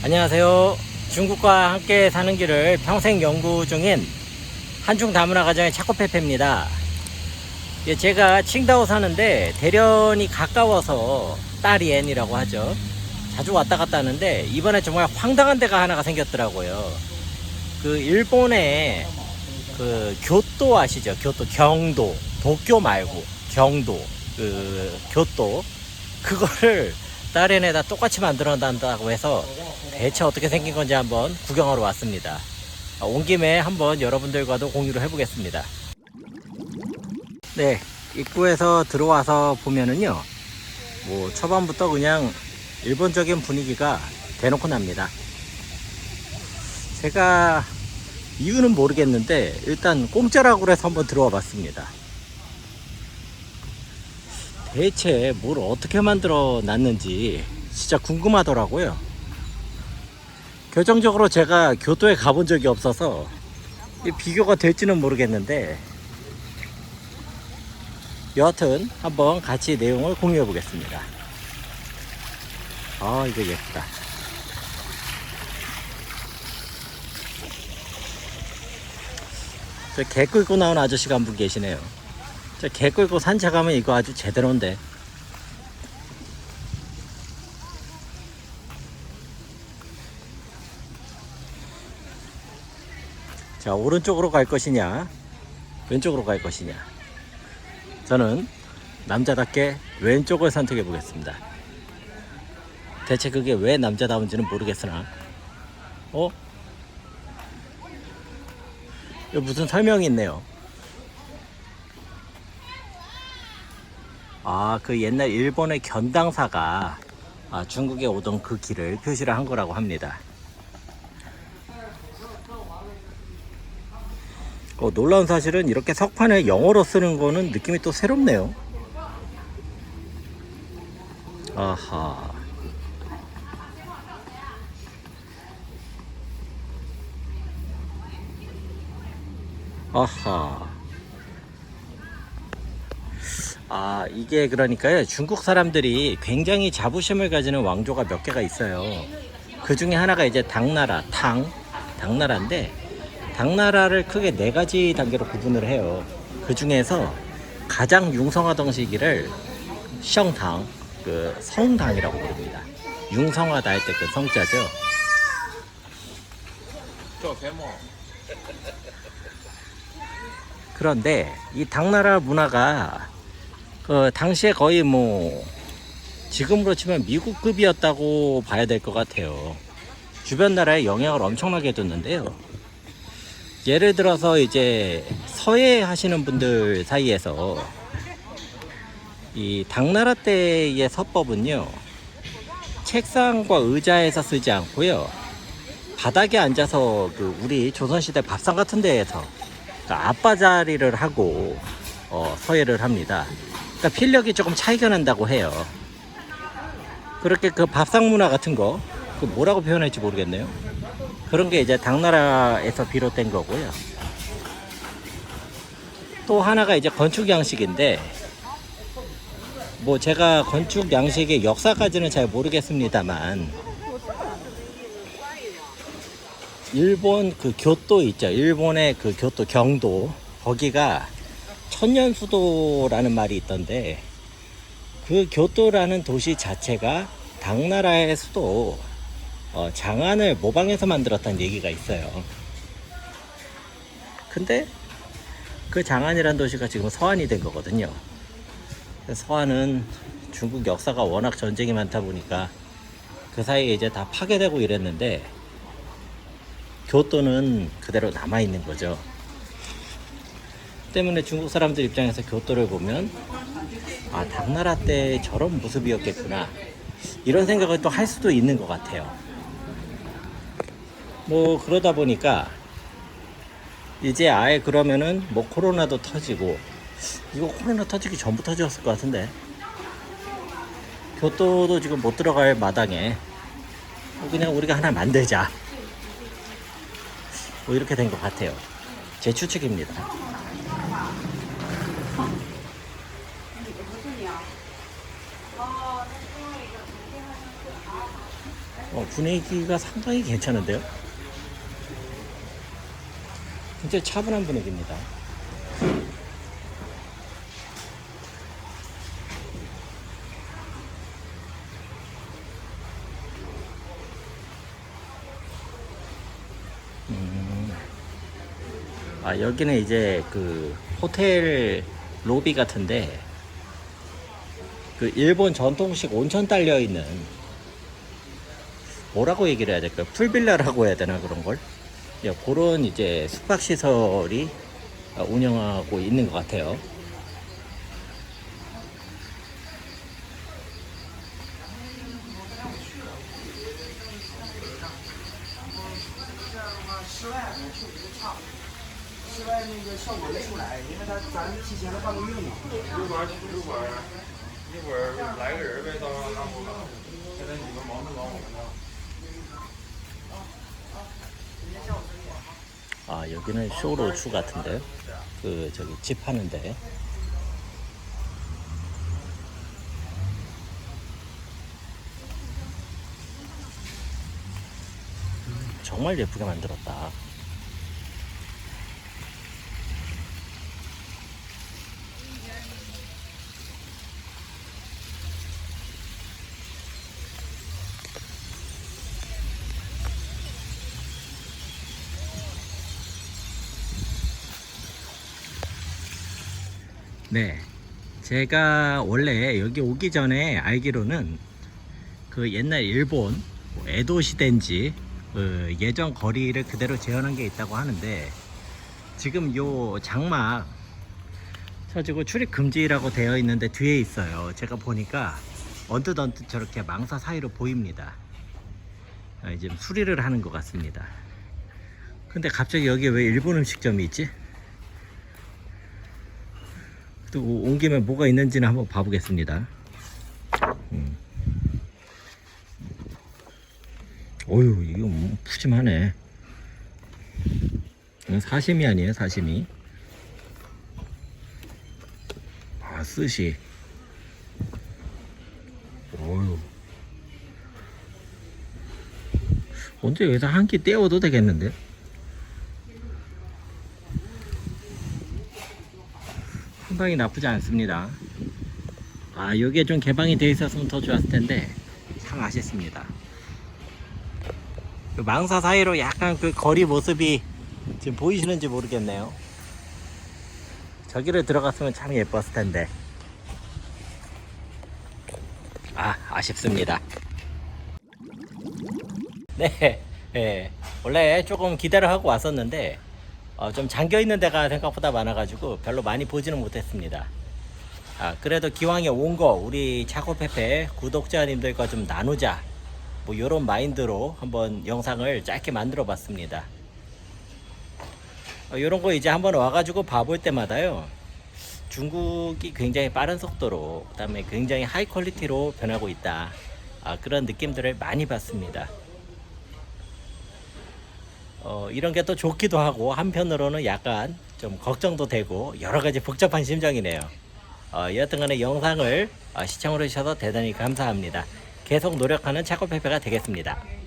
안녕하세요. 중국과 함께 사는 길을 평생 연구 중인 한중 다문화 가정의 차코페페입니다. 예, 제가 칭다오 사는데 대련이 가까워서 딸이엔이라고 하죠. 자주 왔다 갔다 하는데 이번에 정말 황당한 데가 하나가 생겼더라고요. 그 일본의 그 교토 아시죠? 교토 경도 도쿄 말고 경도 그 교토 그거를 딸엔에다 똑같이 만들어 놨다고 해서 대체 어떻게 생긴 건지 한번 구경하러 왔습니다. 아, 온 김에 한번 여러분들과도 공유를 해보겠습니다. 네, 입구에서 들어와서 보면은요, 뭐 초반부터 그냥 일본적인 분위기가 대놓고 납니다. 제가 이유는 모르겠는데 일단 공짜라고 그래서 한번 들어와 봤습니다. 대체 뭘 어떻게 만들어 놨는지 진짜 궁금하더라고요. 결정적으로 제가 교토에 가본 적이 없어서 이 비교가 될지는 모르겠는데 여하튼 한번 같이 내용을 공유해 보겠습니다. 아 이거 예쁘다. 저 개 끌고 나온 아저씨가 한 분 계시네요. 저개 끌고 산책 하면 이거 아주 제대로인데. 자, 오른쪽으로 갈 것이냐, 왼쪽으로 갈 것이냐. 저는 남자답게 왼쪽을 선택해 보겠습니다. 대체 그게 왜 남자다운지는 모르겠으나, 어? 여기 무슨 설명이 있네요. 아, 그 옛날 일본의 견당사가 아, 중국에 오던 그 길을 표시를 한 거라고 합니다. 어, 놀라운 사실은 이렇게 석판을 영어로 쓰는 거는 느낌이 또 새롭네요. 아하. 아하. 아, 이게 그러니까요. 중국 사람들이 굉장히 자부심을 가지는 왕조가 몇 개가 있어요. 그 중에 하나가 이제 당나라, 당, 당나라인데, 당나라를 크게 네 가지 단계로 구분을 해요. 그 중에서 가장 융성하던 시기를 성당, 그 성당이라고 부릅니다. 융성하다 할 때 그 성자죠. 그런데 이 당나라 문화가 그 당시에 거의 뭐 지금으로 치면 미국급이었다고 봐야 될 것 같아요. 주변 나라에 영향을 엄청나게 줬는데요. 예를 들어서 이제 서예 하시는 분들 사이에서 이 당나라 때의 서법은요. 책상과 의자에서 쓰지 않고요. 바닥에 앉아서 그 우리 조선시대 밥상 같은 데에서 그러니까 앞바 자리를 하고 어, 서예를 합니다. 그러니까 필력이 조금 차이가 난다고 해요. 그렇게 그 밥상 문화 같은 거, 그 뭐라고 표현할지 모르겠네요. 그런 게 이제 당나라에서 비롯된 거고요. 또 하나가 이제 건축 양식인데, 뭐 제가 건축 양식의 역사까지는 잘 모르겠습니다만, 일본 그 교토 있죠. 일본의 그 교토 경도 거기가 천년 수도라는 말이 있던데 그 교토라는 도시 자체가 당나라의 수도 어, 장안을 모방해서 만들었다는 얘기가 있어요. 근데 그 장안이란 도시가 지금 서안이 된 거거든요. 서안은 중국 역사가 워낙 전쟁이 많다 보니까 그 사이에 이제 다 파괴되고 이랬는데 교토는 그대로 남아 있는 거죠. 때문에 중국 사람들 입장에서 교토를 보면 아 당나라 때 저런 모습이었겠구나 이런 생각을 또 할 수도 있는 것 같아요. 뭐 그러다 보니까 이제 아예 그러면은 뭐 코로나도 터지고 이거 코로나 터지기 전부터 터졌을 것 같은데 교토도 지금 못 들어갈 마당에 뭐 그냥 우리가 하나 만들자 뭐 이렇게 된 것 같아요. 제 추측입니다. 어, 분위기가 상당히 괜찮은데요? 굉장히 차분한 분위기입니다. 음. 아, 여기는 이제 그 호텔 로비 같은데 그 일본 전통식 온천 딸려 있는 뭐라고 얘기를 해야 될까요? 풀빌라라고 해야 되나 그런 걸? 예, 그런 이제 숙박 시설이 운영하고 있는 것 같아요. 아 여기는 쇼로추 같은데요. 그 저기 집 하는데. 정말 예쁘게 만들었다. 네. 제가 원래 여기 오기 전에 알기로는 그 옛날 일본 뭐 에도 시대인지 그 예전 거리를 그대로 재현한 게 있다고 하는데 지금 요 장막 쳐지고 출입 금지라고 되어 있는데 뒤에 있어요. 제가 보니까 언뜻 언뜻 저렇게 망사 사이로 보입니다. 아, 지금 수리를 하는 것 같습니다. 근데 갑자기 여기 왜 일본 음식점이 있지? 또 온 김에 뭐가 있는지는 한번 봐보겠습니다. 음. 어휴, 이거 뭐 푸짐하네. 사시미 아니에요, 사시미? 아, 스시. 어휴. 언제 여기서 한 끼 때워도 되겠는데? 상당히 나쁘지 않습니다. 아, 여기에 좀 개방이 돼 있었으면 더 좋았을 텐데 참 아쉽습니다. 그 망사 사이로 약간 그 거리 모습이 지금 보이시는지 모르겠네요. 저기를 들어갔으면 참 예뻤을 텐데. 아, 아쉽습니다. 네, 예. 원래 조금 기대를 하고 왔었는데 어, 좀 잠겨 있는 데가 생각보다 많아가지고 별로 많이 보지는 못했습니다. 아, 그래도 기왕에 온 거 우리 차고페페 구독자님들과 좀 나누자. 뭐 이런 마인드로 한번 영상을 짧게 만들어 봤습니다. 어, 이런 거 이제 한번 와가지고 봐볼 때마다요. 중국이 굉장히 빠른 속도로 그다음에 굉장히 하이 퀄리티로 변하고 있다. 아, 그런 느낌들을 많이 받습니다. 어, 이런 게 또 좋기도 하고 한편으로는 약간 좀 걱정도 되고 여러 가지 복잡한 심정이네요. 어, 여하튼간에 영상을 어, 시청해 주셔서 대단히 감사합니다. 계속 노력하는 차고페페가 되겠습니다.